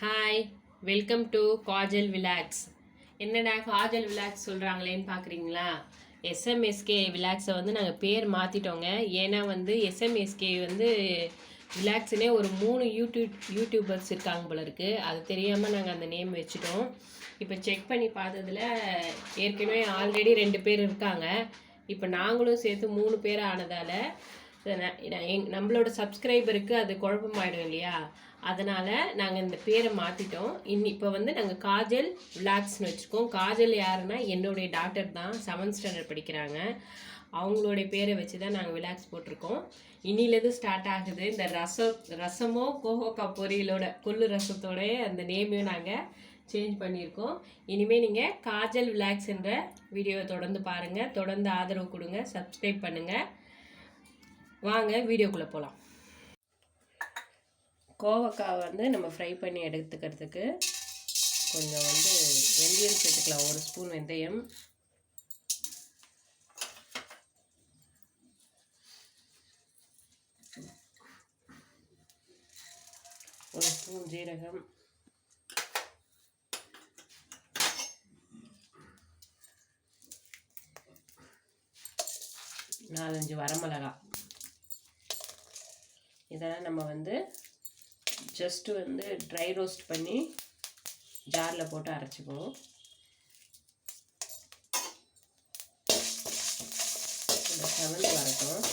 Hi welcome to Kajal vlogs என்னடா Kajal vlogs சொல்கிறாங்களேன்னு பார்க்குறீங்களா எஸ்எம்எஸ்கே விலாக்ஸை வந்து நாங்கள் பேர் மாற்றிட்டோங்க ஏன்னா வந்து எஸ்எம்எஸ்கே வந்து விலாக்ஸ்னே ஒரு மூணு யூடியூப் யூடியூபர்ஸ் இருக்காங்க போல இருக்குது அது தெரியாமல் நாங்கள் அந்த நேம் வச்சுட்டோம். இப்போ செக் பண்ணி பார்த்ததுல ஏற்கனவே ஆல்ரெடி ரெண்டு பேர் இருக்காங்க. இப்போ நாங்களும் சேர்த்து மூணு பேர் ஆனதால் நம்மளோட சப்ஸ்கிரைபருக்கு அது குழப்பமாயிடும் இல்லையா? அதனால் நாங்கள் இந்த பேரை மாற்றிட்டோம் இன் இப்போ வந்து நாங்கள் காஜல் விளாக்ஸ்னு வச்சுருக்கோம். காஜல் யாருன்னா என்னுடைய டாக்டர் தான். செவன்த் ஸ்டாண்டர்ட் படிக்கிறாங்க. அவங்களுடைய பேரை வச்சு தான் நாங்கள் விளாக்ஸ் போட்டிருக்கோம். இன்னிலேருந்து ஸ்டார்ட் ஆகுது. இந்த ரசம் ரசமோ கோகோக்கா பொரியலோட கொள்ளு ரசத்தோட அந்த நேமையும் நாங்கள் சேஞ்ச் பண்ணியிருக்கோம். இனிமேல் நீங்கள் காஜல் விளாக்ஸ் என்ற வீடியோவை தொடர்ந்து பாருங்கள் தொடர்ந்து ஆதரவு கொடுங்க. சப்ஸ்கிரைப் பண்ணுங்கள் வாங்க வீடியோக்குள்ளே போகலாம் கோவக்காய் வந்து நம்ம ஃப்ரை பண்ணி எடுத்துக்கிறதுக்கு கொஞ்சம் வந்து வெந்தயம் சேர்த்துக்கலாம். ஒரு ஸ்பூன் வெந்தயம். ஒரு ஸ்பூன் ஜீரகம். நாலஞ்சு வரமிளகாய் இதெல்லாம் நம்ம வந்து ஜஸ்ட்டு வந்து ட்ரை ரோஸ்ட் பண்ணி ஜாரில் போட்டு அரைச்சிக்குவோம். இந்த செவந்து வரட்டும்.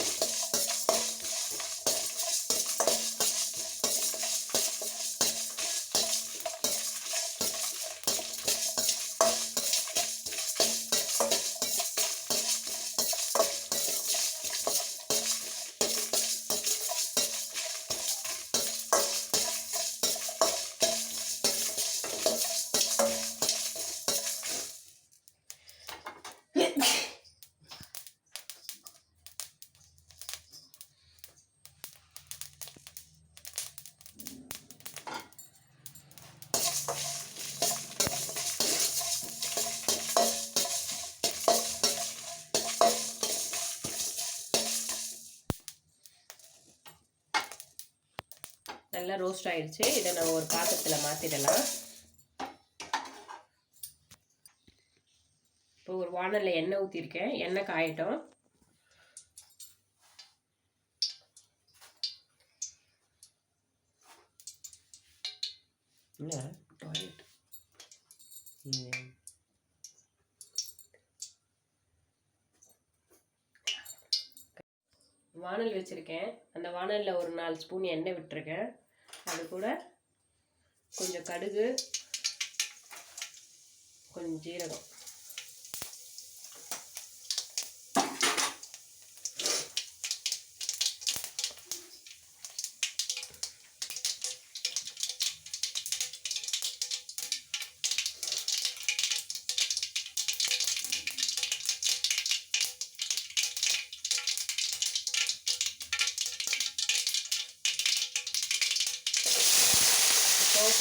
ரோஸ்ட் ஆயிடுச்சு. இதை நம்ம ஒரு பாத்திரத்தில் மாற்றிடலாம் இப்போ ஒரு வானலில் எண்ணெய் ஊற்றிருக்கேன் எண்ணெய் காயட்டும். என்ன? டாய்லெட் வானல் வச்சுருக்கேன். அந்த வானலில் ஒரு நாலு ஸ்பூன் எண்ணெய் விட்டுருக்கேன். அது கூட கொஞ்சம் கடுகு கொஞ்சம் ஜீரகம்.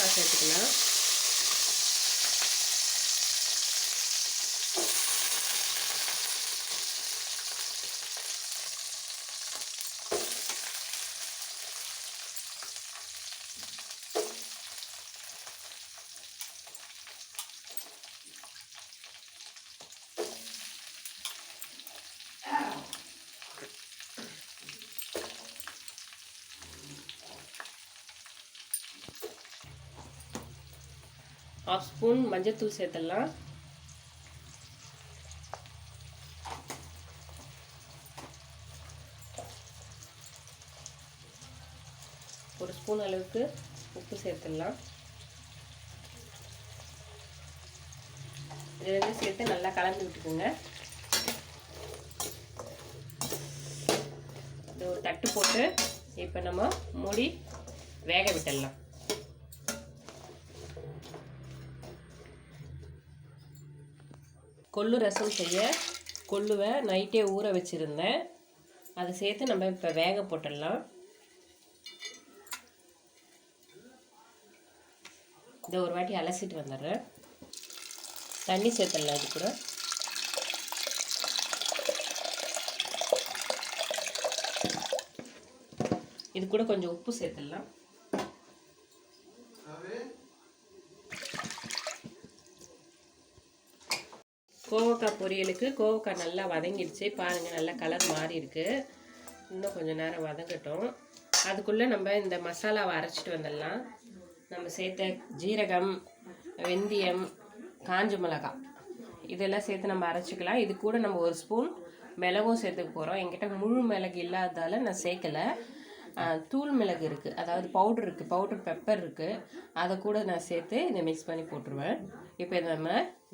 சாஸ் சேர்த்துக்கலாம் ஹாஃப் ஸ்பூன் மஞ்சத்தூள் சேர்த்துடலாம். ஒரு ஸ்பூன் அளவுக்கு உப்பு சேர்த்துடலாம். இது சேர்த்து நல்லா கலந்து விட்டுக்குங்க. இது ஒரு தட்டு போட்டு இப்போ நம்ம மூடி வேக விட்டுடலாம். கொள்ளு ரசம் செய்ய கொள்ளுவை நைட்டே ஊற வச்சுருந்தேன். அதை சேர்த்து நம்ம இப்போ வேக போட்டுடலாம். இதை ஒரு வாட்டி அலசிட்டு வந்துடுறேன். தண்ணி சேர்த்துடலாம் இது கூட. இது கூட கொஞ்சம் உப்பு சேர்த்துடலாம். கோவக்காய் பொரியலுக்கு கோவக்காய் நல்லா வதங்கிடுச்சு. பாருங்கள் நல்லா கலர் மாறி இருக்குது இன்னும் கொஞ்சம் நேரம் வதங்கட்டும். அதுக்குள்ளே நம்ம இந்த மசாலாவை அரைச்சிட்டு வந்துடலாம். நம்ம சேர்த்த ஜீரகம் வெந்தயம் காஞ்ச மிளகாய். இதெல்லாம் சேர்த்து நம்ம அரைச்சிக்கலாம். இது கூட நம்ம ஒரு ஸ்பூன் மிளகும் சேர்த்துக்க போகிறோம் என்கிட்ட முழு மிளகு இல்லாததால் நான் சேர்க்கலை. தூள் மிளகு இருக்குது அதாவது பவுடர் இருக்குது பவுடர் பெப்பர் இருக்குது அதை கூட நான் சேர்த்து இதை மிக்ஸ் பண்ணி போட்டுருவேன். இப்போ இதை நம்ம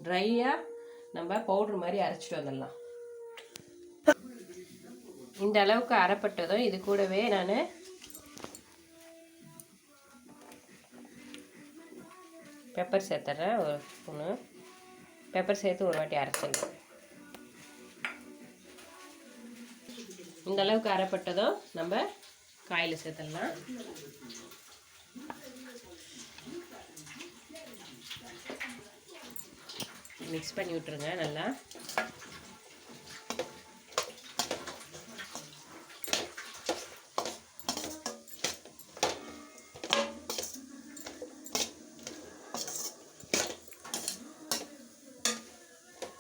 ட்ரையாக நம்ம பவுடர் மாதிரி அரைச்சிட்டு வந்துடலாம். இந்த அளவுக்கு அரைப்பட்டதும் இது கூடவே நான் பெப்பர் சேர்த்துட்றேன் ஒரு ஸ்பூனு பெப்பர் சேர்த்து ஒரு வாட்டி அரைச்சிடலாம். இந்த அளவுக்கு அரைப்பட்டதும் நம்ம காயில் சேர்த்துடலாம். மிக்ஸ் பண்ணி விட்ருங்க நல்லா.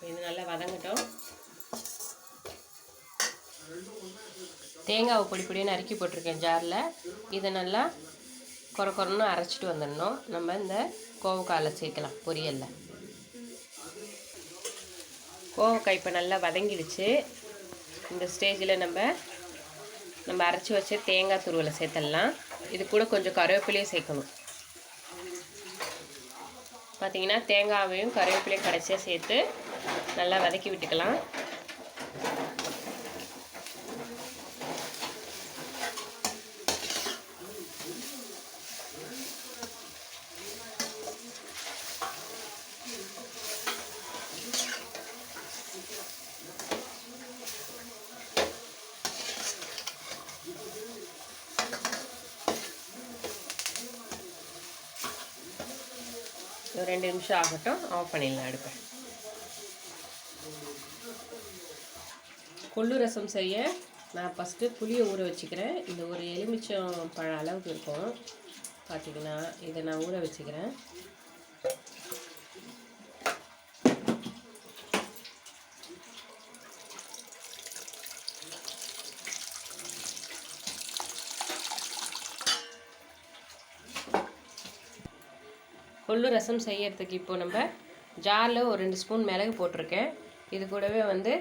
இது நல்லா வதங்கட்டும். தேங்காவை பொடி பொடியாக நறுக்கி போட்டிருக்கேன் ஜாரில். இதை நல்லா குறை குறைன்னு அரைச்சிட்டு வந்துடணும். நம்ம இந்த கோவக்காயில் சேர்க்கலாம் பொரியலில். கோவக்காய் இப்போ நல்லா வதங்கிடுச்சு. இந்த ஸ்டேஜில் நம்ம நம்ம அரைச்சி வச்ச தேங்காய் துருவலை சேர்த்துடலாம் இது கூட கொஞ்சம் கருவேப்பிலையும் சேர்க்கணும். பார்த்தீங்கன்னா தேங்காவையும் கருவேப்பிலையும் கடைசியாக சேர்த்து நல்லா வதக்கி விட்டுக்கலாம். ஒரு ரெண்டு நிமிஷம் ஆகட்டும். ஆஃப் பண்ணிடலாம் அடுப்பை. கொள்ளு ரசம் செய்ய நான் ஃபஸ்ட்டு புளியை ஊற வச்சுக்கிறேன். இந்த ஒரு எலுமிச்சம் பழ அளவுக்கு இருக்கும். பார்த்தீங்கன்னா இதை நான் ஊற வச்சுக்கிறேன். கொள்ளு ரசம் செய்யறதுக்கு இப்போ நம்ம ஜாரில் ஒரு ரெண்டு ஸ்பூன் மிளகு போட்டிருக்கேன். இது கூடவே வந்து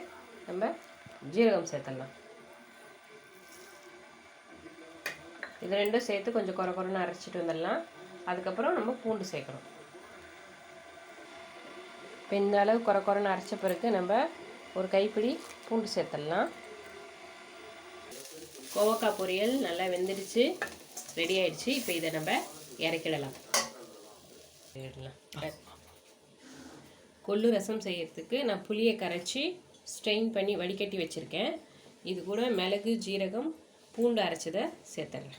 நம்ம ஜீரகம் சேர்த்துடலாம். இது ரெண்டும் சேர்த்து கொஞ்சம் குறை குறைன்னு அரைச்சிட்டு வந்துடலாம். அதுக்கப்புறம் நம்ம பூண்டு சேர்க்கணும். இப்போ இந்த அளவு குறை குறைன்னு அரைச்ச பிறகு நம்ம ஒரு கைப்பிடி பூண்டு சேர்த்துடலாம். கோவக்காய் பொரியல் நல்லா வெந்துடுச்சு ரெடி ஆயிடுச்சு. இப்போ இதை நம்ம இறக்கிடலாம். கொள்ளு ரசம் செய்யறதுக்கு நான் புளியை கரைச்சி ஸ்ட்ரெயின் பண்ணி வடிகட்டி வச்சுருக்கேன். இது கூட மிளகு ஜீரகம் பூண்டு அரைச்சதை சேர்த்துறேன்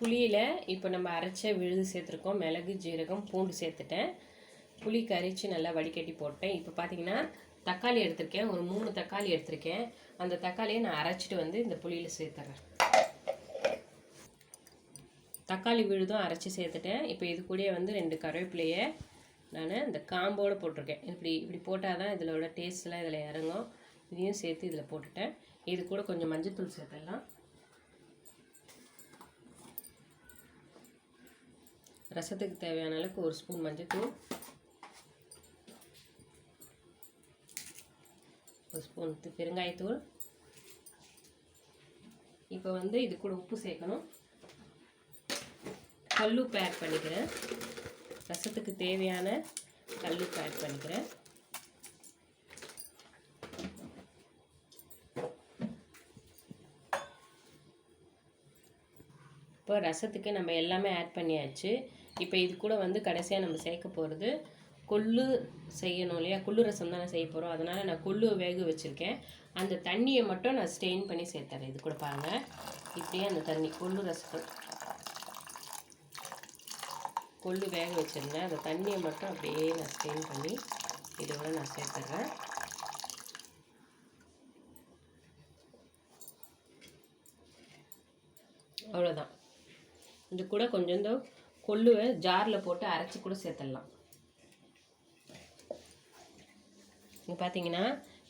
புளியில் இப்போ நம்ம அரைச்ச விழுது சேர்த்துருக்கோம். மிளகு ஜீரகம் பூண்டு சேர்த்துட்டேன். புளி கரைச்சி நல்லா வடிகட்டி போட்டேன். இப்போ பார்த்தீங்கன்னா தக்காளி எடுத்திருக்கேன். ஒரு மூணு தக்காளி எடுத்திருக்கேன். அந்த தக்காளியை நான் அரைச்சிட்டு வந்து இந்த புளியில் சேர்த்துறேன். தக்காளி விழுதும் அரைச்சி சேர்த்துட்டேன். இப்போ இது கூடயே வந்து ரெண்டு கருவேப்பிலையை நான் இந்த காம்போடு போட்டிருக்கேன். இப்படி இப்படி போட்டால் தான் இதிலோட டேஸ்ட்லாம் இதில் இறங்கும். இதையும் சேர்த்து இதில் போட்டுட்டேன். இது கூட கொஞ்சம் மஞ்சத்தூள் சேர்த்துடலாம். ரசத்துக்கு தேவையான அளவுக்கு ஒரு ஸ்பூன் மஞ்சத்தூள். ஒரு ஸ்பூன் பெருங்காயத்தூள் இப்போ வந்து இது கூட உப்பு சேர்க்கணும். கல்லுப்பு ஆட் பண்ணிக்கிறேன். ரசத்துக்கு தேவையான கல்லுப்பு ஆட் பண்ணிக்கிறேன். இப்போ ரசத்துக்கு நம்ம எல்லாமே ஆட் பண்ணியாச்சு. இப்போ இது கூட வந்து கடைசியாக நம்ம சேர்க்க போகிறது கொள்ளு செய்யணும் இல்லையா? கொள்ளு ரசம் தானே செய்ய போகிறோம் அதனால் நான் கொள்ளு வேக வச்சுருக்கேன். அந்த தண்ணியை மட்டும் நான் ஸ்டெயின் பண்ணி சேர்த்துறேன். இது கொடுப்பாங்க இப்படியே அந்த தண்ணி கொள்ளு ரசத்தை கொள்ளு வேக வச்சுருந்தேன். அந்த தண்ணியை மட்டும் அப்படியே நான் ஸ்டெயின் பண்ணி இதோட நான் சேர்த்துட்றேன் அவ்வளோதான் இது கூட கொஞ்சம் இந்த கொள்ளுவை ஜாரில் போட்டு அரைச்சி கூட சேர்த்துடலாம். இங்கே பார்த்தீங்கன்னா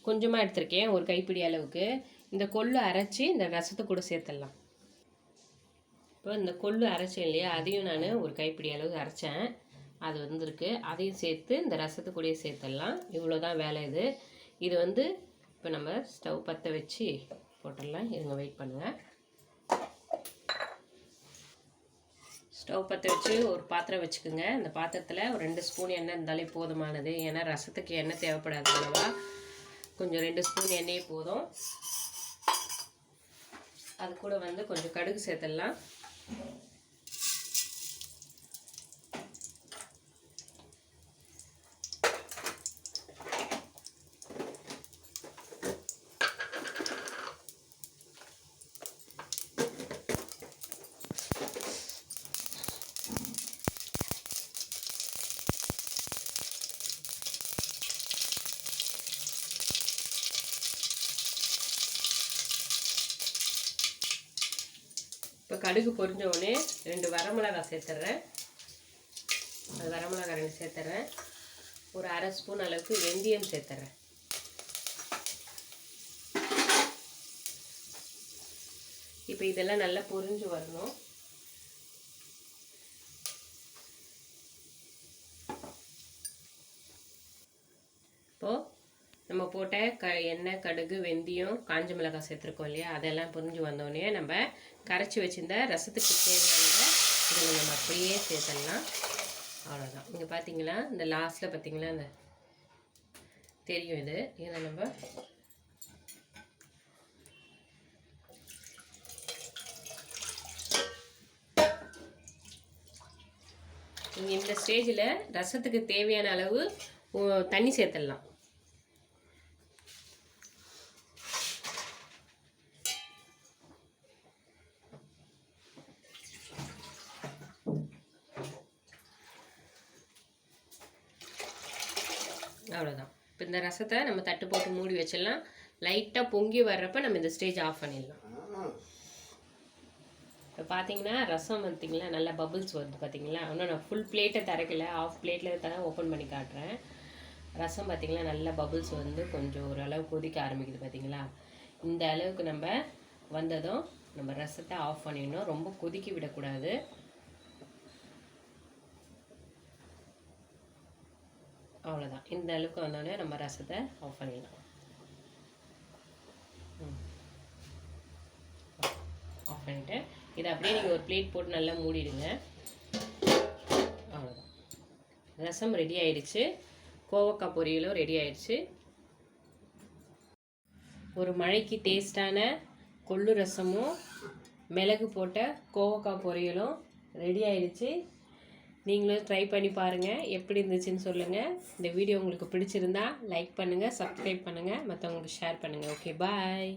கொஞ்சமாக எடுத்திருக்கேன் ஒரு கைப்பிடி அளவுக்கு. இந்த கொள்ளு அரைச்சி இந்த ரசத்தை கூட சேர்த்துடலாம். இப்போ இந்த கொள்ளு அரைச்சேன் இல்லையா அதையும் நான் ஒரு கைப்பிடி அளவுக்கு அரைச்சேன். அது வந்திருக்கு. அதையும் சேர்த்து இந்த ரசத்து கூடயே சேர்த்துடலாம். இவ்வளோ தான் வேலை இது. இது வந்து இப்போ நம்ம ஸ்டவ் பற்ற வச்சு போட்டுடலாம். இருங்க வெயிட் பண்ணுங்கள் ஸ்டவ் பற்ற வச்சு ஒரு பாத்திரம் வச்சுக்கோங்க. அந்த பாத்திரத்தில் ஒரு ரெண்டு ஸ்பூன் எண்ணெய் இருந்தாலே போதுமானது. ஏன்னா ரசத்துக்கு எண்ணெய் தேவைப்படாது அவ்வளோவா கொஞ்சம் ரெண்டு ஸ்பூன் எண்ணெயே போதும். அது கூட வந்து கொஞ்சம் கடுகு சேர்த்துடலாம். இப்போ கடுகு பொரிஞ்ச உடனே ரெண்டு வரமிளகாய் சேர்த்துட்றேன் அது வரமிளகாய் ரெண்டு சேர்த்துட்றேன் ஒரு அரை ஸ்பூன் அளவுக்கு வெந்தயம் சேர்த்துட்றேன் இப்போ இதெல்லாம் நல்லா பொரிஞ்சு வரணும். நம்ம போட்ட க எண்ணெய் கடுகு வெந்தயம் காஞ்ச மிளகாய் சேர்த்துருக்கோம் இல்லையா? அதெல்லாம் புரிஞ்சு வந்தோடனே நம்ம கரைச்சி வச்சிருந்த ரசத்துக்கு தேவையானதை இதில் நம்ம அப்படியே சேர்த்துடலாம். அவ்வளோதான் இங்கே பார்த்தீங்களா இந்த லாஸ்ட்டில் பார்த்தீங்களா இந்த தெரியும் இது. இதை நம்ம நீங்கள் இந்த ஸ்டேஜில் ரசத்துக்கு தேவையான அளவு தண்ணி சேர்த்துடலாம். அவ்வளோதான் இப்போ இந்த ரசத்தை நம்ம தட்டு போட்டு மூடி வச்சிடலாம். லைட்டாக பொங்கி வர்றப்ப நம்ம இந்த ஸ்டேஜ் ஆஃப் பண்ணிடலாம். இப்போ பார்த்தீங்கன்னா ரசம் பார்த்தீங்களா நல்லா பபுள்ஸ் வருது பார்த்தீங்களா இன்னும் நான் ஃபுல் பிளேட்டை திறக்கல. ஆஃப் பிளேட்டில் தான் ஓப்பன் பண்ணி காட்டுறேன். ரசம் பார்த்திங்களா நல்லா பபுள்ஸ் வந்து கொஞ்சம் ஓரளவு கொதிக்க ஆரம்பிக்குது பார்த்தீங்களா இந்த அளவுக்கு நம்ம வந்ததும் நம்ம ரசத்தை ஆஃப் பண்ணிடணும். ரொம்ப கொதிக்க விடக்கூடாது. அவ்வளோதான் இந்த அளவுக்கு வந்தோடனே நம்ம ரசத்தை ஆஃப் பண்ணிடலாம். ஆஃப் பண்ணிவிட்டு இதை அப்படியே நீங்கள் ஒரு பிளேட் போட்டு நல்லா மூடிடுங்க. அவ்வளோதான் ரசம் ரெடி ஆயிடுச்சு. கோவக்காய் பொரியலும் ரெடி ஆயிடுச்சு. ஒரு மழைக்கு டேஸ்டான கொள்ளு ரசமும் மிளகு போட்ட கோவக்காய் பொரியலும் ரெடி ஆயிடுச்சு. நீங்களும் ட்ரை பண்ணி பாருங்கள் எப்படி இருந்துச்சுன்னு சொல்லுங்கள் இந்த வீடியோ உங்களுக்கு பிடிச்சிருந்தா லைக் பண்ணுங்கள் சப்ஸ்கிரைப் பண்ணுங்கள் மற்றவங்களுக்கு ஷேர் பண்ணுங்கள் ஓகே பாய்